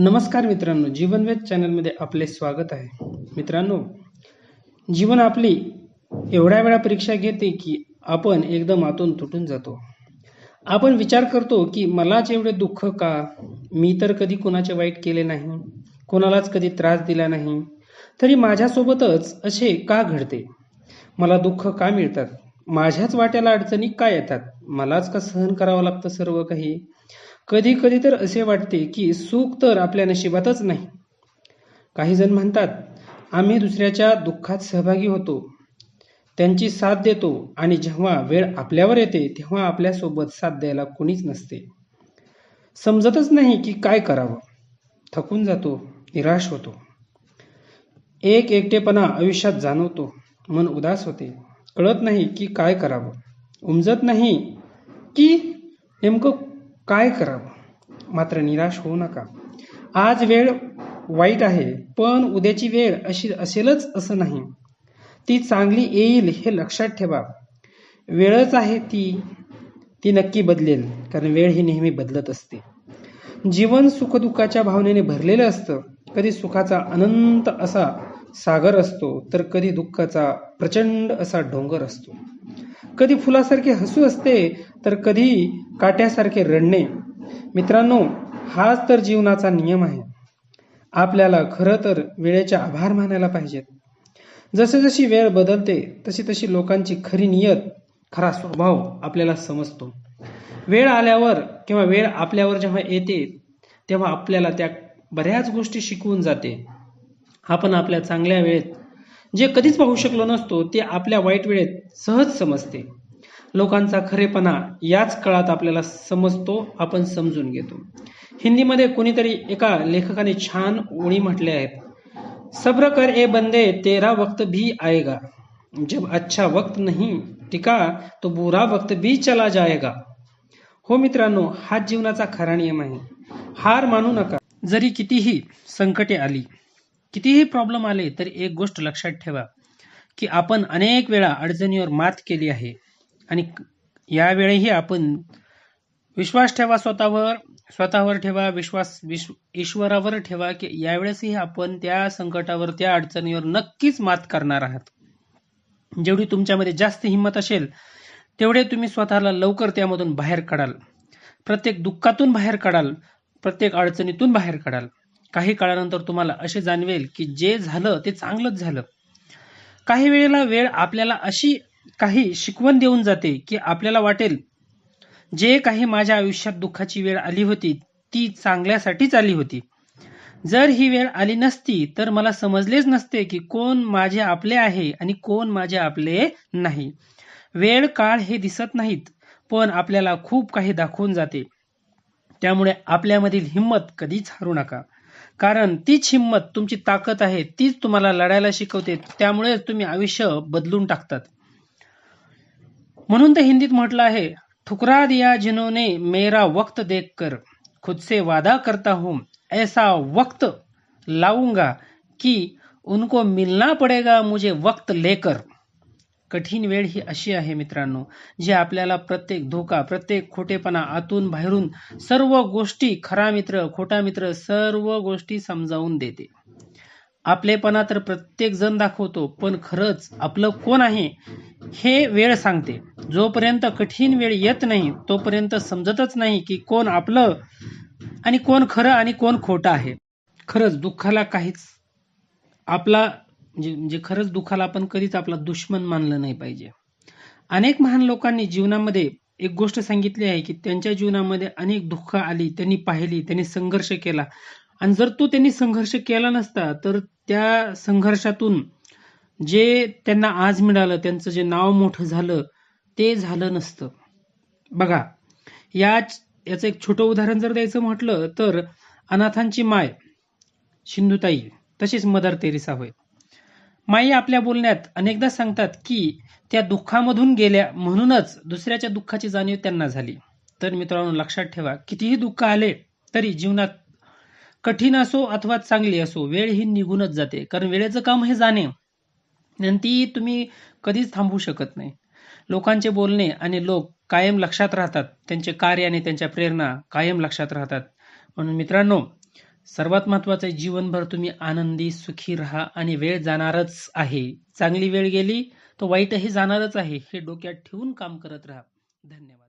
नमस्कार मित्रांनो जीवनवेद चॅनलमध्ये आपले स्वागत आहे. मित्रांनो जीवन आपली एवढ्या वेळा परीक्षा घेते की आपण एकदम आतून तुटून जातो. आपण विचार करतो की मलाच एवढे दुःख का? मी तर कधी कोणाचे वाईट केले नाही कोणालाच कधी त्रास दिला नाही तरी माझ्यासोबतच असे का घडते? मला दुःख का मिळतात? माझ्याच वाट्याला अडचणी का येतात? मलाच का सहन करावं लागतं सर्व काही? कधी कधी तर असे वाटते की सुख तर आपल्या नशिबातच नाही. काही जण म्हणतात आम्ही दुसऱ्याच्या दुःखात सहभागी होतो. त्यांची साथ देतो आणि जेव्हा वेळ आपल्यावर येते तेव्हा आपल्यासोबत साथ द्यायला कोणीच नसते. समजतच नाही की काय करावं. थकून जातो निराश होतो. एक एकटेपणा आयुष्यात जाणवतो. मन उदास होते. कळत नाही की काय करावं. उमजत नाही की नेमकं काय करावं? मात्र निराश होऊ नका. आज वेळ वाईट आहे पण उद्याची वेळ अशी असेलच असं नाही. ती चांगली येईल हे लक्षात ठेवा. वेळच आहे ती ती नक्की बदलेल कारण वेळ ही नेहमी बदलत असते. जीवन सुखदुःखाच्या भावनेने भरलेलं असतं. कधी सुखाचा अनंत असा सागर असतो तर कधी दुःखाचा प्रचंड असा डोंगर असतो. कधी फुलासारखे हसू असते तर कधी काट्यासारखे रडणे. मित्रांनो हाच तर जीवनाचा नियम आहे. आपल्याला खरं तर वेळेचे आभार मानायला पाहिजेत. जसे जशी वेळ बदलते तशी तशी लोकांची खरी नियत खरा स्वभाव आपल्याला समजतो. वेळ आल्यावर किंवा वेळ आपल्यावर जेव्हा येते तेव्हा आपल्याला त्या बऱ्याच गोष्टी शिकवून जाते. आपण आपल्या चांगल्या वेळेत जे कधीच पाहू शकलो नसतो ते आपल्या वाईट वेळेत सहज समजते. लोकांचा खरेपणा याच काळात आपल्याला समजतो आपण समजून घेतो. हिंदीमध्ये कोणीतरी एका लेखकाने छान ओळी म्हटल्या आहेत. सब्र कर ए बंदे तेरा वक्त भी आएगा. जब अच्छा वक्त नहीं टिका तो बुरा वक्त भी चला जाएगा. हो मित्रांनो हा जीवनाचा खरा नियम आहे. हार मानू नका. जरी कितीही संकटे आली कितीही प्रॉब्लेम आले तरी एक गोष्ट लक्षात ठेवा की आपण अनेक वेळा अडचणीवर मात केली आहे. आणि यावेळीही आपण विश्वास ठेवा स्वतःवर स्वतःवर ठेवा विश्वास विश्व ईश्वरावर ठेवा की यावेळेसही आपण त्या संकटावर त्या अडचणीवर नक्कीच मात करणार आहात. जेवढी तुमच्यामध्ये जास्त हिंमत असेल तेवढे तुम्ही स्वतःला लवकर त्यामधून बाहेर काढाल. प्रत्येक दुःखातून बाहेर काढाल प्रत्येक अडचणीतून बाहेर काढाल. काही काळानंतर तुम्हाला असे जाणवेल की जे झालं ते चांगलंच झालं. काही वेळेला वेळ आपल्याला अशी काही शिकवण देऊन जाते की आपल्याला वाटेल जे काही माझ्या आयुष्यात दुःखाची वेळ आली होती ती चांगल्यासाठीच आली होती. जर ही वेळ आली नसती तर मला समजलेच नसते की कोण माझे आपले आहे आणि कोण माझे आपले नाही. वेळ काळ हे दिसत नाहीत पण आपल्याला खूप काही दाखवून जाते. त्यामुळे आपल्यामधील हिंमत कधीच हरू नका. कारण तीच हिंमत तुमची ताकद आहे तीच तुम्हाला लढायला शिकवते त्यामुळेच तुम्ही आयुष्य बदलून टाकतात. म्हणून तर हिंदीत म्हटलं आहे ठुकरा दिया जिन्होंने मेरा वक्त देखकर खुद से वादा करता हूं ऐसा वक्त लाऊंगा कि उनको मिलना पडेगा मुझे वक्त लेकर। कठीण वेळ ही अशी आहे मित्रांनो जी आपल्याला प्रत्येक धोका प्रत्येक खोटेपणा आतून बाहेरून सर्व गोष्टी खरा मित्र खोटा मित्र सर्व गोष्टी समजावून देते. आपलेपणा तर प्रत्येक जण दाखवतो पण खरंच आपलं कोण आहे हे वेळ सांगते. जोपर्यंत कठीण वेळ येत नाही तोपर्यंत समजतच नाही की कोण आपलं आणि कोण खरं आणि कोण खोटं आहे. खरंच दुःखाला काहीच आपला म्हणजे म्हणजे खरंच दुःखाला आपण कधीच आपला दुश्मन मानलं नाही पाहिजे. अनेक महान लोकांनी जीवनामध्ये एक गोष्ट सांगितली आहे की त्यांच्या जीवनामध्ये अनेक दुःख आली त्यांनी पाहिली त्यांनी संघर्ष केला. आणि जर तो त्यांनी संघर्ष केला नसता तर त्या संघर्षातून जे त्यांना आज मिळालं त्यांचं जे नाव मोठं झालं ते झालं नसतं. बघा या याचं एक छोटं उदाहरण जर द्यायचं म्हटलं तर अनाथांची माय सिंधुताई तशीच मदर तेरेसा होय. माई आपल्या बोलण्यात अनेकदा सांगतात की त्या दुःखामधून गेल्या म्हणूनच दुसऱ्याच्या दुःखाची जाणीव त्यांना झाली. तर मित्रांनो लक्षात ठेवा कितीही दुःख आले तरी जीवनात कठीण असो अथवा चांगली असो वेळ ही निघूनच जाते. कारण वेळेचं काम हे जाणे. ती तुम्ही कधीच थांबवू शकत नाही. लोकांचे बोलणे आणि लोक कायम लक्षात राहतात. त्यांचे कार्य आणि त्यांच्या प्रेरणा कायम लक्षात राहतात. म्हणून मित्रांनो सर्वात महत्वाचं आहे जीवनभर तुम्ही आनंदी सुखी राहा आणि वेळ जाणारच आहे. चांगली वेळ गेली तर वाईटही जाणारच आहे. हे डोक्यात ठेवून काम करत राहा. धन्यवाद.